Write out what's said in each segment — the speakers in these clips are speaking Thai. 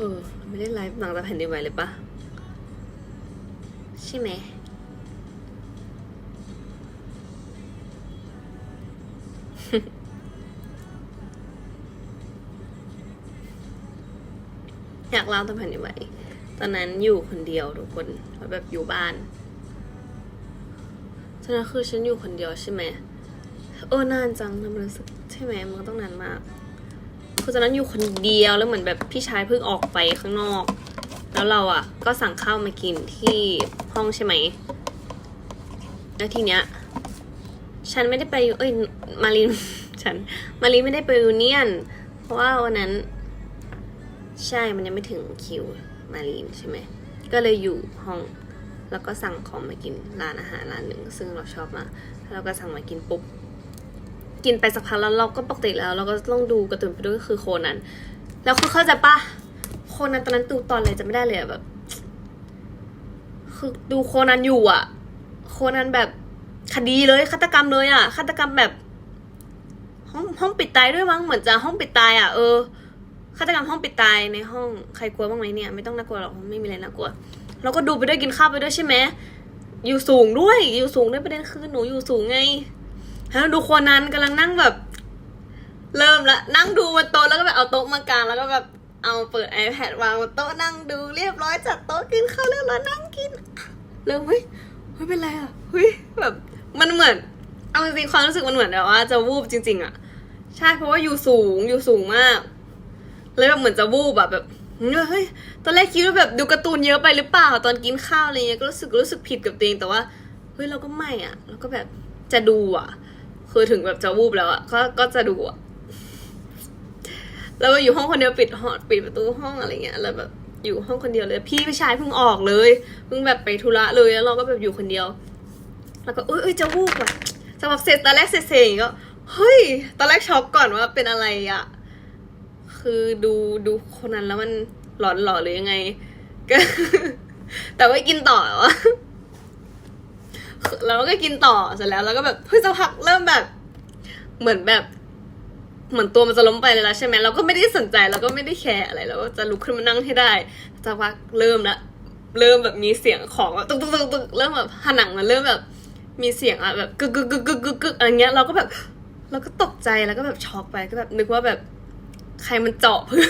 เออ ไม่ได้ไลฟ์หลังจากแผ่นดินไหวเลยปะใช่ไหมอยากเล่าตอนแผ่นดินไหวตอนนั้นอยู่คนเดียวทุกคนแบบอยู่บ้านตอนนั้นคือฉันอยู่คนเดียวใช่ไหมเออนานจังทำรู้สึกใช่ไหมมันก็ต้องนานมาก คือตอนนั้นอยู่คนเดียวแล้วเหมือนแบบพี่ชายเพิ่งออกไปข้างนอก แล้วเราอะ ก็สั่งข้าวมากินที่ห้องใช่ไหม แล้วทีเนี้ย ฉันไม่ได้ไปเอ้ยมารีนฉัน มารีนไม่ได้ไปยูเนียน เพราะว่าวันนั้น ใช่มันยังไม่ถึงคิวมารีนใช่ไหมก็เลยอยู่ห้องแล้วก็สั่งของมากินร้านอาหารร้านหนึ่งซึ่งเราชอบมากแล้วเราก็สั่งมากินปุ๊บ กินไปสักพักแล้วเราก็ปกติแล้ว เราก็ต้องดูการ์ตูนไปด้วยก็คือโคนันแล้วคือเข้าใจปะโคนันตอนนั้นดูตอนอะไรจะไม่ได้เลยแบบ คือดูโคนันอยู่อะโคนันแบบคดีเลยฆาตกรรมเลยอะฆาตกรรมแบบห้องห้องปิดตายด้วยมั้งเหมือนจะห้องปิดตายอะเออฆาตกรรมห้องปิดตายในห้องใครกลัวบ้างไหมเนี่ยไม่ต้องน่ากลัวหรอกไม่มีอะไรน่ากลัวเราก็ดูไปด้วยกินข้าวไปด้วยใช่ไหมอยู่สูงด้วยอยู่สูงด้วยประเด็นคือหนูอยู่สูงไง แล้วดูคนนั้นกำลังนั่งแบบ เริ่มละนั่งดูบนโต๊ะแล้วก็แบบเอาโต๊ะมากางแล้วก็แบบเอาเปิด iPad วางบนโต๊ะนั่งดูเรียบร้อยจัดโต๊ะกินข้าวเรียบร้อยนั่งกินเริ่มเฮ้ยเฮ้ยเป็นไรอะเฮ้ยแบบมันเหมือนเอาจริงๆความรู้สึกมันเหมือนแบบว่าจะวูบจริง ๆ อะ ใช่เพราะว่าอยู่สูงอยู่สูงมากเลยแบบเหมือนจะวูบแบบแบบเฮ้ยตอนแรกคิดว่าแบบดูการ์ตูนเยอะไปหรือเปล่าตอนกินข้าวอะไรเงี้ยก็รู้สึกรู้สึกผิดกับตัวเองแต่ว่าเฮ้ยเราก็ไม่อะเราก็แบบจะดูอะ คือถึงแบบจะวูบแล้วอะก็ก็จะดูอะแล้วอยู่ห้องคนเดียวปิดห้องปิดประตูห้องอะไรเงี้ยแล้วแบบอยู่ห้องคนเดียวเลย พี่ผู้ชายเพิ่งออกเลยเพิ่งแบบไปธุระเลยแล้วเราก็แบบอยู่คนเดียว แล้วก็เอ้ยเอ้ยจะวูบอะจะแบบเสร็จตอนแรกเสร็จเสร็จองก็เฮ้ยตอนแรกช็อกก่อนว่าเป็นอะไรอะคือดูดูคนนั้นแล้วมันหลอนหลอหรือยังไงก็แต่ว่ากินต่อวะ แล้วก็กินต่อเสร็จแล้วแล้วก็แบบเฮ้ยสักพักเริ่มแบบ เหมือนแบบ เหมือนตัวมันจะล้มไปเลยแล้วใช่ไหมเราก็ไม่ได้สนใจเราก็ไม่ได้แคร์อะไรเราก็จะลุกขึ้นมานั่งให้ได้สักพักเริ่มละเริ่มแบบมีเสียงของตึกตึกตึกตึกเริ่มแบบผนังมันเริ่มแบบ มีเสียงอะแบบกึกกึกกึกกึกกึกกึกอะไรเงี้ยเราก็แบบเราก็ตกใจแล้วก็แบบช็อกไปก็แบบนึกว่าแบบ ใครมันเจาะพื้น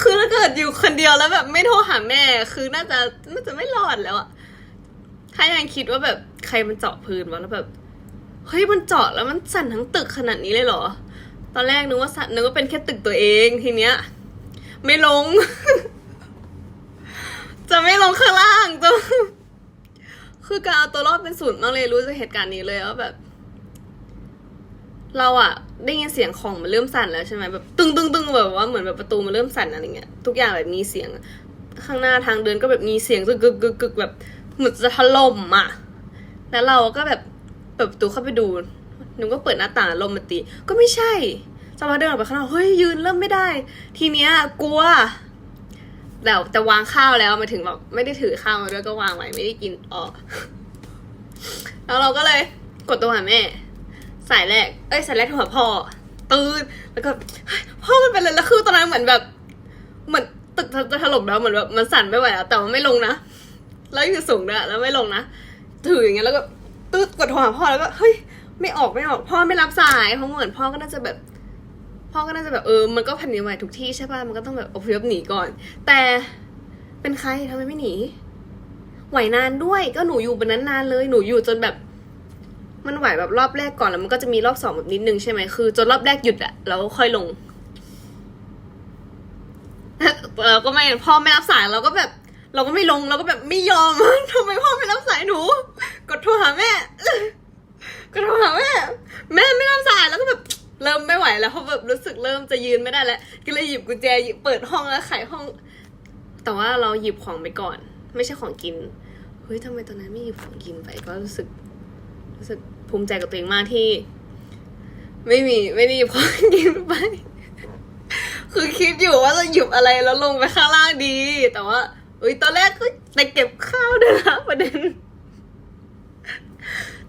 คือถ้าเกิดอยู่คนเดียวแล้วแบบไม่โทรหาแม่ คือน่าจะน่าจะไม่รอดแล้วอะถ้ายังคิดว่าแบบใครมันเจาะพื้นวะแล้วแบบเฮ้ยมันเจาะแล้วมันสั่นทั้งตึกขนาดนี้เลยเหรอ ตอนแรกนึกว่าสั่นนึกว่าเป็นแค่ตึกตัวเองทีเนี้ย ไม่ลง จะไม่ลงข้างล่างจะคือการเอาตัวรอดเป็นศูนย์มากเลยรู้จากเหตุการณ์นี้เลยว่าแบบ เราอะได้ยินเสียงของมันเริ่มสั่นแล้วใช่ไหมแบบตึงตึงตึงแบบว่าเหมือนแบบประตูมันเริ่มสั่นอะไรเงี้ยทุกอย่างแบบมีเสียง ข้างหน้าทางเดินก็แบบมีเสียงกึกกึกกึกกึกแบบเหมือนจะถล่มอะแล้วเราก็แบบเปิดประตูเข้าไปดูหนูก็เปิดหน้าต่างลมมาตีก็ไม่ใช่จะมาเดินออกไปข้างนอกเฮ้ยยืนเริ่มไม่ได้ ทีเนี้ยกลัวแต่แต่วางข้าวแล้วมาถึงแบบไม่ได้ถือข้าวมาด้วยก็วางไว้ไม่ได้กินออก แล้วเราก็เลยกดตัวหาแม่ สายแรก เอ้ยสายแรกโทรหาพ่อตื่นแล้วก็พ่อมันเป็นอะไรแล้วคือตอนนั้นเหมือนแบบเหมือนตึกจะถล่มแล้วเหมือนแบบมันสั่นไม่ไหวแล้วแต่ว่าไม่ลงนะแล้วอยู่สูงด้วยแล้วไม่ลงนะถืออย่างเงี้ยแล้วก็ตืดกดโทรหาพ่อแล้วก็เฮ้ยไม่ออกไม่ออกพ่อไม่รับสายเพราะเหมือนพ่อก็น่าจะแบบ พ่อก็น่าจะแบบเออมันก็แผ่นดินไหวทุกที่ใช่ป่ะมันก็ต้องแบบอพยพหนีก่อน แต่เป็นใครทำไมไม่หนีไหวนานด้วยก็หนูอยู่บนนั้นนานเลยหนูอยู่จนแบบ มันไหวแบบรอบแรกก่อนแล้วมันก็จะมีรอบสองแบบนิดนึงใช่ไหมคือ จนรอบแรกหยุดอะแล้วค่อยลงเราก็ไม่พ่อไม่รับสายเราก็แบบ เราก็ไม่ลงเราก็แบบไม่ยอมทำไมพ่อไม่รับสายหนู กดโทรหาแม่กดโทรหาแม่แม่ไม่รับสายแล้วก็แบบเริ่มไม่ไหวแล้วเพราะแบบรู้สึกเริ่มจะยืนไม่ได้แล้วก็เลยหยิบกุญแจเปิดห้องแล้วไขห้อง แต่ว่าเราหยิบของไปก่อน ไม่ใช่ของกินเฮ้ยทำไมตอนนั้นไม่หยิบของกินไปก็รู้สึก รู้สึกภูมิใจกับตัวเองมากที่ ไม่มีไม่ได้หยิบของกินไป คือคิดอยู่ว่าจะหยิบอะไรแล้วลงไปข้างล่างดี แต่ว่าเอ้ยตอนแรกก็ไปเก็บข้าวด้วยนะประเด็น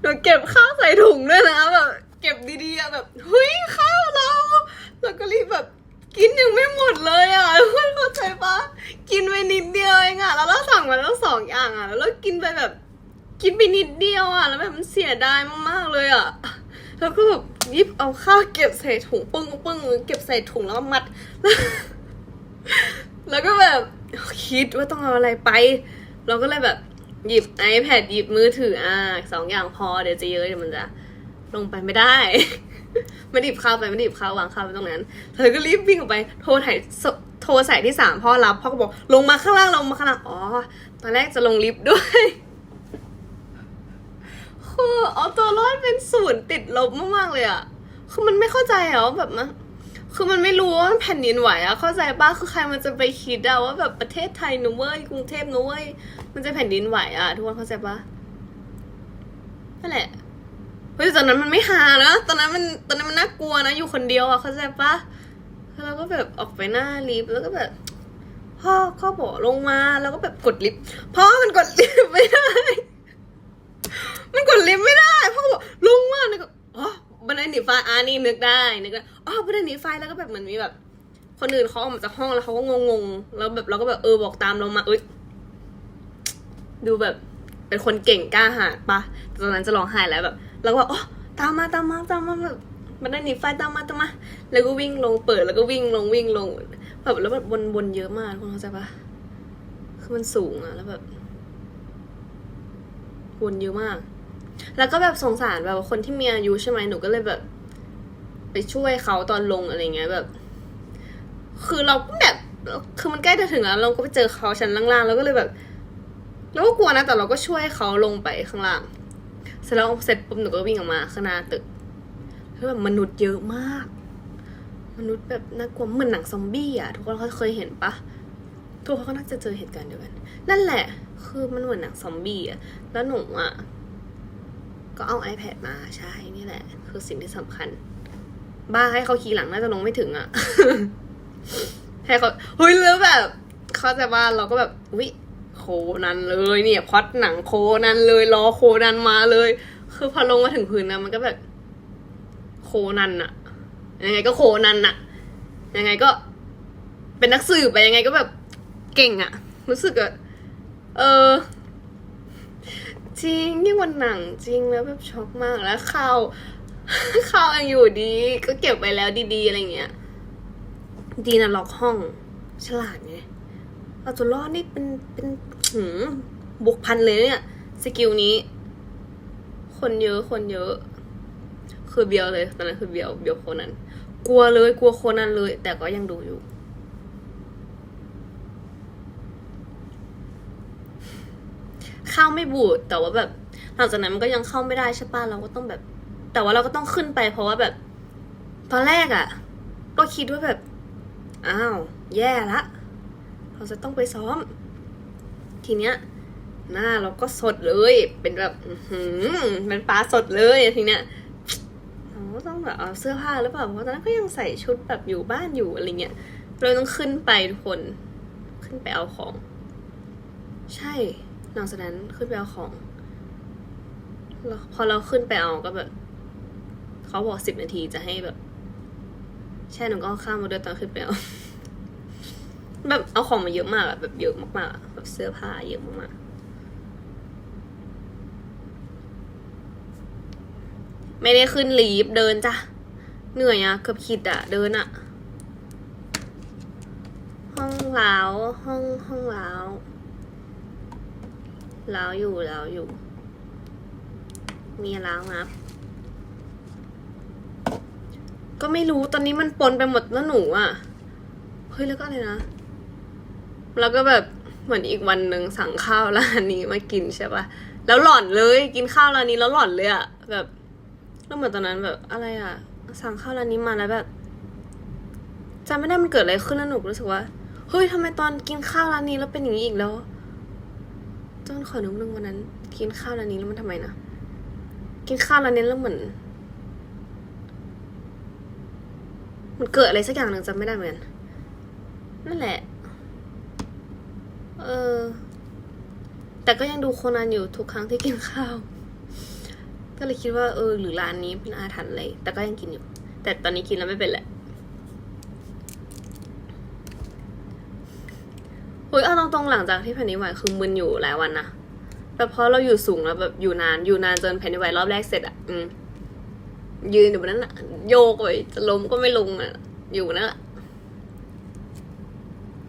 หนูเก็บข้าวใส่ถุงด้วยนะแบบเก็บดีๆแบบเฮ้ยข้าวเราแล้วก็รีบแบบกินยังไม่หมดเลยอะกคนเข้าใจปะกินไปนิดเดียวเองอะแล้วเราสั่งมาแล้วสองอย่างอะ แล้วเรากินไปแบบ กินไปนิดเดียวอะ แล้วแบบมันเสียดายมากๆเลยอะ แล้วก็แบบหยิบเอาข้าวเก็บใส่ถุงปึ้งปึ้งเก็บใส่ถุงแล้วมัด แล้วก็แบบคิดว่าต้องเอาอะไรไป เราก็เลยแบบหยิบ iPad หยิบมือถืออะสองอย่างพอเดี๋ยวจะเยอะเดี๋ยวมันจะลงไปไม่ได้ไม่ดิบข้าวไปไม่ดิบข้าววางข้าวไว้ตรงนั้น เธอก็รีบวิ่งออกไปโทรถ่ายโทรใส่ที่สามพ่อรับพ่อก็บอกลงมาข้างล่างลงมาข้างล่างอ๋อตอนแรกจะลงลิฟต์ด้วย คือเอาตัวรอดเป็นศูนย์ติดลบมากๆเลยอะคือมันไม่เข้าใจอะว่าแบบมันคือมันไม่รู้ว่าแผ่นดินไหวอะเข้าใจป้ะคือใครมันจะไปคิดอะว่าแบบประเทศไทยนุเว้ยกรุงเทพนุเว้ยมันจะแผ่นดินไหวอะทุกคนเข้าใจปะนั่นแหละเฮ้ยตอนนั้นมันไม่ฮานะตอนนั้นมันตอนนั้นมันน่ากลัวนะ อยู่คนเดียวอะเข้าใจปะแล้วก็แบบออกไปหน้าลิฟต์แล้วก็แบบพ่อก็บอกลงมาแล้วก็แบบกดลิฟต์พ่อมันกดลิฟต์ไม่ได้ มันกดลิฟต์ไม่ได้พ่อบอกลงมาเนี่ยก็อ๋อบันไดหนีไฟอ่านี่นึกได้นึกได้อ๋อบันไดหนีไฟแล้วก็แบบเหมือนมีแบบ คนอื่นเขาออกมาจากห้องแล้วเขาก็งงๆแล้วแบบเราก็แบบเออบอกตามเรามาเอ้ยดูแบบ เป็นคนเก่งกล้าหาญปะตอนนั้นจะร้องไห้แล้วแบบเราก็แบบอ๋อตามมาตามมาตามมาแบบบันไดหนีไฟตามมาตามมา แล้วก็วิ่งลงเปิดแล้วก็วิ่งลงวิ่งลงแบบแล้วแบบวนๆเยอะมากคุณเข้าใจปะคือมันสูงอะแล้วแบบวนเยอะมาก แล้วก็แบบสงสารแบบคนที่มีอายุใช่ไหมหนูก็เลยแบบ ไปช่วยเขาตอนลงอะไรเงี้ยแบบ คือเราก็แบบคือมันใกล้จะถึงแล้วเราก็ไปเจอเขาชั้นล่างๆ แล้วก็เลยแบบเราก็กลัวนะแต่เราก็ช่วยเขาลงไปข้างล่างเสร็จแล้วเสร็จปุ๊บหนูก็วิ่งออกมาข้างหน้าตึกแล้วแบบมนุษย์เยอะมาก มนุษย์แบบน่ากลัวเหมือนหนังซอมบี้อะทุกคนเขาเคยเห็นปะทุกคนก็น่าจะเจอเหตุการณ์เดียวกัน นั่นแหละ คือมันเหมือนหนังซอมบี้อะแล้วหนูอะ ก็เอา iPad มาใช่นี่แหละ คือสิ่งที่สำคัญ บ้าให้เขาขี่หลังน่าจะลงไม่ถึงอะ ให้เขาเฮ้ยแล้วแบบเขาจะว่าเราก็แบบวิโคนันเลยเนี่ยพอดหนังโคนันเลยรอโคนันมาเลย คือพอลงมาถึงพื้นนะมันก็แบบ โคนันอะยังไงก็โคนันอะยังไงก็ เป็นนักสืบไปยังไงก็แบบเก่งอะรู้สึกอะเออ จริงนี่วันหนังจริงแล้วแบบช็อกมากแล้วข้าวข้าวยังอยู่ดี ก็เก็บไปแล้วดีๆอะไรเงี้ย ดีนะล็อกห้อง ฉลาดไงเอาตัวรอดนี่เป็นเป็นหืมบุกพันเลยเนี่ยสกิลนี้ คนเยอะคนเยอะ คือเบียวเลยตอนนั้นคือเบียวเบียวคนนั้น กลัวเลยกลัวคนนั้นเลย แต่ก็ยังดูอยู่ ข้าไม่บูดแต่ว่าแบบหลังจากนั้นมันก็ยังเข้าไม่ได้ใช่ป่ะเราก็ต้องแบบ แต่ว่าเราก็ต้องขึ้นไป เพราะว่าแบบ ตอนแรกอะ่ะ ก็คิดว่าแบบอ้าวแย่ละ เราจะต้องไปซ้อม ทีเนี้ย หน้าเราก็สดเลย เป็นแบบหือเป็นปลาสดเลยทีเนี้ยเราก็ต้องแบบเอาเสื้อผ้าหรือเปล่าเพราะตอนนั้นก็ยังใส่ชุดแบบอยู่บ้านอยู่อะไรเงี้ยเราต้องขึ้นไปทุกคน ขึ้นไปเอาของ ใช่ หลังจากนั้นขึ้นไปเอาของพอเราขึ้นไปเอาก็แบบเขาบอกสิบนาทีจะให้แบบ ใช่หนูก็ข้ามมาด้วยตอนขึ้นไปเอาแบบเอาของมาเยอะมากแบบเยอะมากๆแบบเสื้อผ้าเยอะมากๆไม่ได้ขึ้นลีฟเดินจ้ะเหนื่อยอะเกือบขีดอะเดินอะห้องล้าวห้องห้องล้าว ล้าวอยู่ล้าวอยู่ มีล้าวงับ ก็ไม่รู้ตอนนี้มันปนไปหมดแล้วหนูอะเฮ้ยแล้วก็อะไรนะ แล้วก็แบบเหมือนอีกวันหนึ่งสั่งข้าวร้านนี้มากินใช่ปะแล้วหล่อนเลยกินข้าวร้านนี้แล้วหล่อนเลยอะแบบแล้วเหมือนตอนนั้นแบบอะไรอะสั่งข้าวร้านนี้มาแล้วแบบจำไม่ได้มันเกิดอะไรขึ้นแล้วหนูรู้สึกว่าเฮ้ยทำไมตอนกินข้าวร้านนี้แล้วเป็นอย่างนี้อีกแล้ว จนขอนึกนึงวันนั้น กินข้าวร้านนี้แล้วมันทำไมนะ กินข้าวร้านนี้แล้วเหมือนมันเกิดอะไรสักอย่างหนึ่งจำไม่ได้เหมือนกันนั่นแหละ เออ แต่ก็ยังดูโคนันอยู่ทุกครั้งที่กินข้าว ก็เลยคิดว่าเออ หรือร้านนี้เป็นอาถรรพ์อะไรแต่ก็ยังกินอยู่ แต่ตอนนี้กินแล้วไม่เป็นแหละ อุ้ยเอาตรงๆหลังจากที่แผ่นดินไหวคือมึนอยู่หลายวันนะแบบเพราะเราอยู่สูงแล้วแบบอยู่นานอยู่นานจนแผ่นดินไหวรอบแรกเสร็จอะอืมยืนอยู่บนนั้นอะโยกไปจะล้มก็ไม่ลงอะอยู่นั่นแหละ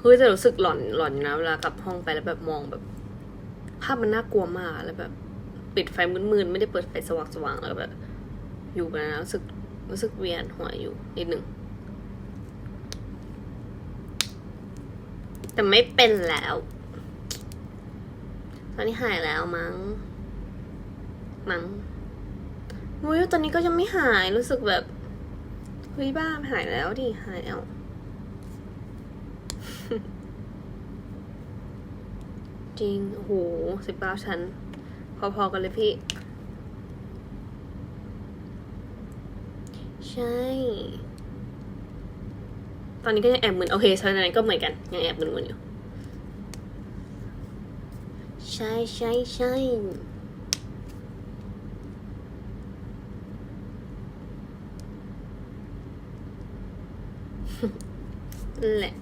เฮ้ยแต่รู้สึกหลอนหลอนอยู่นะเวลากลับห้องไปแล้วแบบมองแบบ ภาพมันน่ากลัวมากแล้วแบบ ปิดไฟมืดๆไม่ได้เปิดไฟสว่างๆแล้วแบบ อยู่กันนะรู้สึกรู้สึกเวียนหัวอยู่นิดหนึ่ง แต่ไม่เป็นแล้ว ตอนนี้หายแล้วมั้ง มั้งมุ้ยตอนนี้ก็ยังไม่หายรู้สึกแบบเฮ้ยบ้าหายแล้วดิหายแล้วจริงโอ้โหสิบเก้าชั้น พอๆกันเลยพี่ ใช่ ตอนนี้ก็ยังแอบมึนโอเคฉะนั้นก็เหมือนกันยังแอบมึนๆอยู่ ใช่ใช่ใช่นั่นแหละ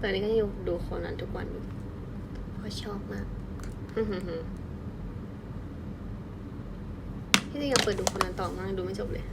ตอนนี้ก็ยังดูโคนันทุกวันอยู่เพราะชอบมากอื้อหือหือที่จริงอยากเปิดดูโคนันต่อมากดูไม่จบเลย